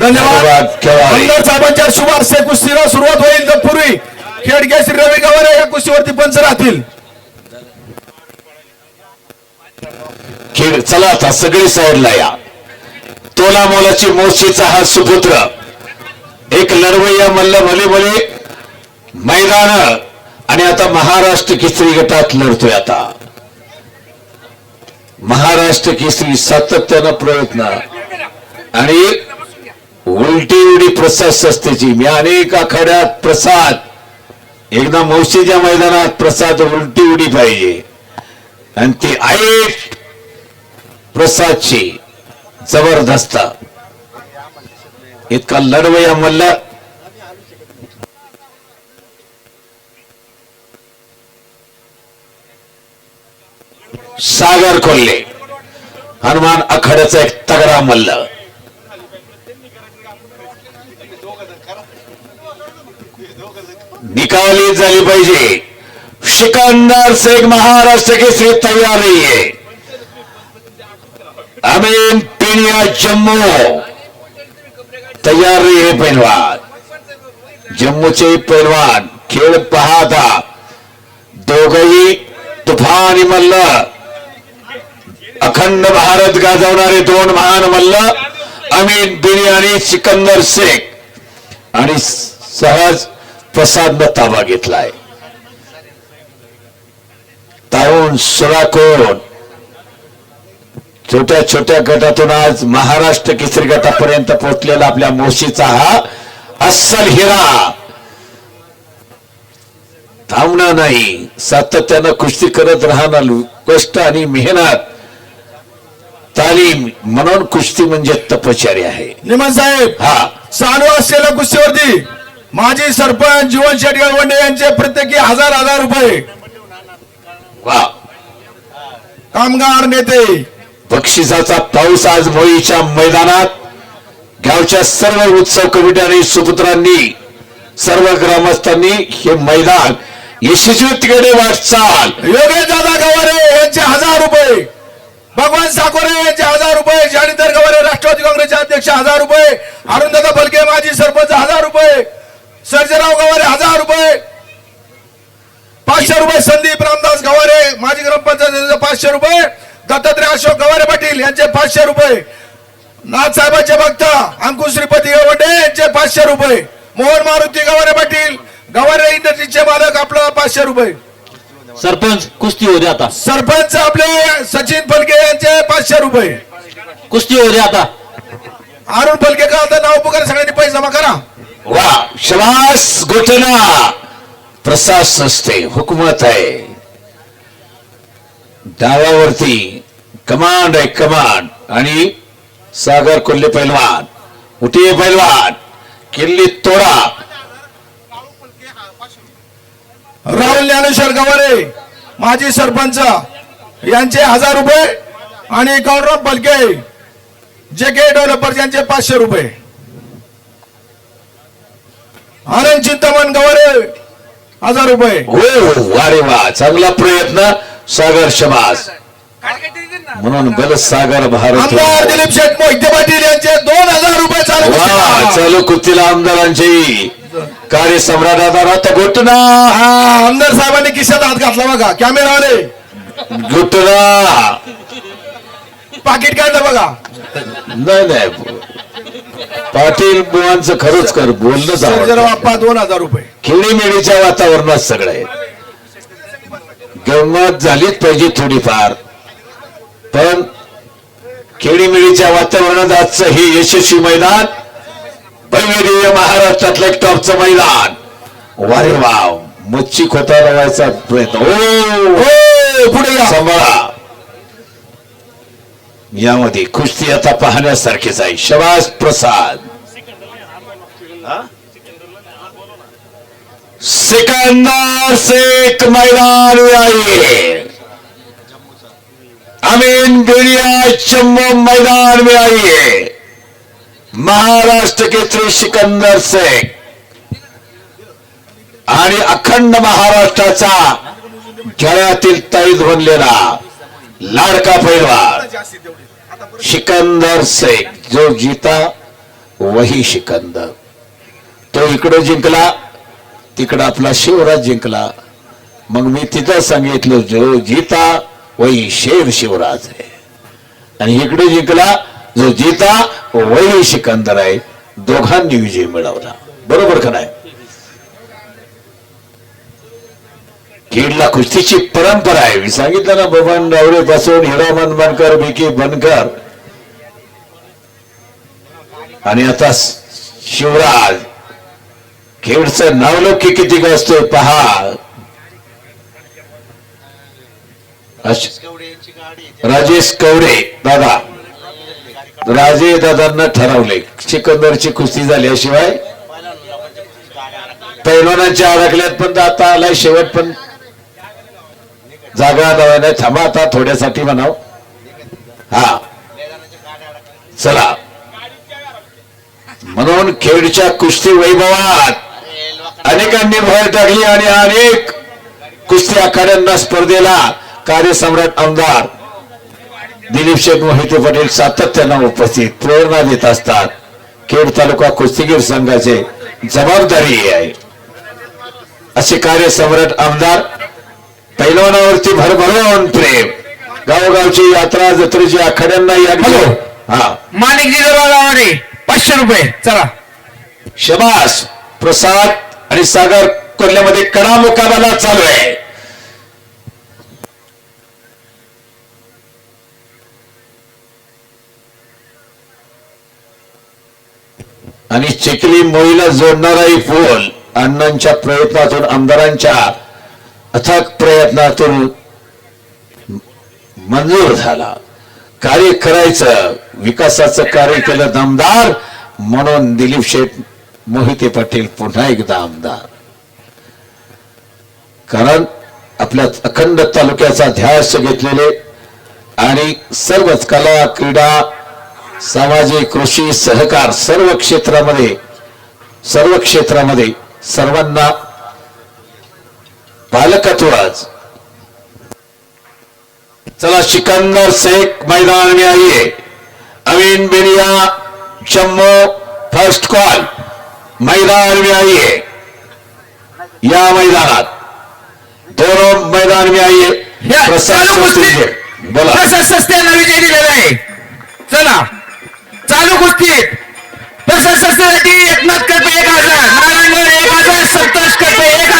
धन्यवाद. आमदार साहेबांच्या शुभ हस्ते कुस्तीला सुरुवात होईल. तत्पूर्वी खेडके श्री रवी गवारे या कुस्तीवरती पंच राहतील. खेळ चला आता सगळी साईडला या. तोला मोलाची मोशीचा हा सुपुत्र. एक लढवय्या मल्ल भले भले मैदान आणि आता महाराष्ट्र केसरी गटात लढतोय आता. महाराष्ट्र केसरी सातत्यानं प्रयत्न. आणि उलटी उडी प्रसाद संस्थेची मी अनेक आखाड्यात प्रसाद एकदा मौशीच्या मैदानात प्रसाद उलटी उडी पाहिजे. आणि ती ऐक प्रसादची जबरदस्त. इतका लढवया मल्ल. सागर खोलले. हनुमान आखाड्याचा एक तगडा मल्ल. निकाली झाली पाहिजे. सिकंदर शेख महाराष्ट्र केसरी तयार नाहीये. अमीन पिनिया जम्मू तयार नाही आहे पैलवान. जम्मूचे पैलवान खेळ पाहता दोघही तुफान मल्ल. अखंड भारत गाजवणारे दोन महान मल्ल अमीन बिनी आणि सिकंदर शेख. आणि सहज प्रसाद ताबा घेतलाय. ताऊन सुराकोट छोट्या छोट्या गटातून आज महाराष्ट्र केसरी गटापर्यंत पोहोचलेला आपल्या मोशीचा हा अस्सल हिरा. थांबणार नाही. सातत्यानं कुस्ती करत राहणार कष्ट आणि मेहनत. तालीम म्हणून कुस्ती म्हणजे तपश्चर्या आहे. निमन साहेब हा. चालू असलेल्या कुस्तीवरती. माजी सरपंच जीवन शेट्टी गळवंडे यांचे प्रत्येकी हजार हजार रुपये. वा. कामगार नेते. बक्षिसाचा पाऊस आज मोईच्या मैदानात. गावच्या सर्व उत्सव कमिटी आणि सुपुत्रांनी सर्व ग्रामस्थांनी हे मैदान यशस्वीकडे वाटचाल. योगेश दादा गवारे यांचे हजार रुपये. भगवान साकोरे यांचे हजार रुपये. जाणीधर गवारे राष्ट्रवादी काँग्रेसचे अध्यक्ष हजार रुपये. अरुणदादा फलके माजी सरपंच हजार रुपये. सर्जराव गवारे हजार रुपये. पाचशे रुपये संदीप रामदास गवारे माजी ग्रामपंचायत पाचशे रुपये. दत्तात्रय अशोक गवारे पाटील यांचे पाचशे रुपये. नाथसाहेबांचे भक्त अंकुश श्रीपती गवंडे यांचे पाचशे रुपये. मोहन मारुती गवारे पाटील गवारे इंडस्ट्रीचे मालक आपलं पाचशे रुपये. सरपंच कुस्ती हो आता. सरपंच आपले सचिन फलके यांचे पाचशे रुपये. कुस्ती हो दे आता. अरुण फलके का आता नाव पुकार सगळ्यांनी पैसे जमा करा. वा श्वास घोटना प्रसाद नसते हुकूमत आहे. डावावरती कमांड आहे कमांड. आणि सागर कोल्हे पैलवान उठे पैलवान किल्ली तोडा. राहुल ज्ञानेश्वर गवारे माजी सरपंच यांचे हजार रुपये आणि गौरव बलके जे के डेव्हलपर यांचे पाचशे रुपये. आनंद चिंतमन गवारे हजार रुपये. हो वारे वा चांगला प्रयत्न सागर शबास म्हणून बल सागर भारत. आमदार दिलीप शेठ मोहिते पाटील यांचे दोन हजार रुपये चालू वा. चालू कुस्तीला आमदारांची. कार्य सम्राट आता रथ घोटना. हा आमदार साहेबांनी खिशात हात घातला बघा. कॅमेरावाले घोटना. पाकिट काढलं बघा. नाही नाही. पाटील बुवांचं खरंच कर आवडतं. आप्पा दोन हजार रुपये. खेळीमेळीच्या वातावरणात सगळं. आहे गंमत झालीच पाहिजे थोडीफार. पण खेळीमेळीच्या वातावरणात आजचं हे यशस्वी मैदान भव्य महाराष्ट्रातलं एक टॉपचं मैदान. वारे वाव. मच्छी खोता लावायचा प्रयत्न. ओ हो! पुढे या. सांभाळा. यामध्ये कुस्ती आता पाहण्यासारखीच आहे. शबाज प्रसाद. सिकंदर शेख मैदान आइए। अमीन बिड़िया जम्मू मैदान में आइए। महाराष्ट्र के श्री सिकंदर शेख। आणि अखंड महाराष्ट्राचा जळ्यातील तैद बनलेला लाडका पैलवान सिकंदर शेख जो जीता वही सिकंदर। तो इकडं जिंकला तिकडं आपला शिवराज जिंकला. मग मी तिथं सांगितलं जो जीता वही शेर शिवराज आहे आणि इकडे जिंकला जो जीता वही सिकंदर आहे दोघांनी विजय मिळवला. बरोबर का नाही? खेडला कुस्तीची परंपरा आहे. मी सांगितलं ना बबन डावरे पासून हिरामन बनकर बिकी बनकर. आणि आता शिवराज खेडचं नावलौकिक किती असतोय पहा. राजेश कवडे दादा. राजे दादांना ठरवले. सिकंदरची कुस्ती झाल्याशिवाय पैलवानांच्या आराखल्यात पण आता आलाय शेवट पण. जागा नव्याने थांबा आता थोड्यासाठी म्हणाव. हा. चला. म्हणून खेडच्या कुस्ती वैभवात. अनेकांनी भर टाकली आणि अनेक कुस्ती आखाड्यांना स्पर्धेला कार्यसम्राट आमदार दिलीप शेठ मोहिते पाटील सातत्यानं उपस्थित प्रेरणा देत असतात. खेड तालुका कुस्तीगीर संघाचे जबाबदारी आहे. असे कार्यसम्राट आमदार पैलवानावरती भरभरून प्रेम. गावोगावची यात्रा जत्रेची आखाड्यांना या हॅलो. हा. माणिक गावाडे पाचशे रुपये. चला. शबास प्रसाद आणि सागर कोल्ह्यामध्ये कडा मुकाबला चालू आहे. आणि चिखली मोईला जोडणाराही पूल अण्णांच्या प्रयत्नातून आमदारांच्या अथक प्रयत्नातून मंजूर झाला. कार्य करायचं विकासाचं कार्य केलं दमदार म्हणून दिलीप शेठ मोहिते पाटील पुन्हा एकदा आमदार. कारण आपल्या अखंड तालुक्याचा ध्यास घेतलेले आणि सर्वच कला क्रीडा सामाजिक कृषी सहकार सर्व क्षेत्रामध्ये सर्व क्षेत्रामध्ये सर्वांना पालकत्वाच चला सिकंदर शेख मैदान में आइए अमीन बिरिया जम्मू फर्स्ट कॉल मैदान में आइए या मैदानात. दोनों मैदान में आइए प्रसाद कुस्ती. बोला. प्रसाद विजय दिलेला आहे. चला. चालू कुस्तीत प्रसाद सस्त्यासाठी एकनाथ करपे एक हजार. नारायणगड एक हजार. संतोष करपे एक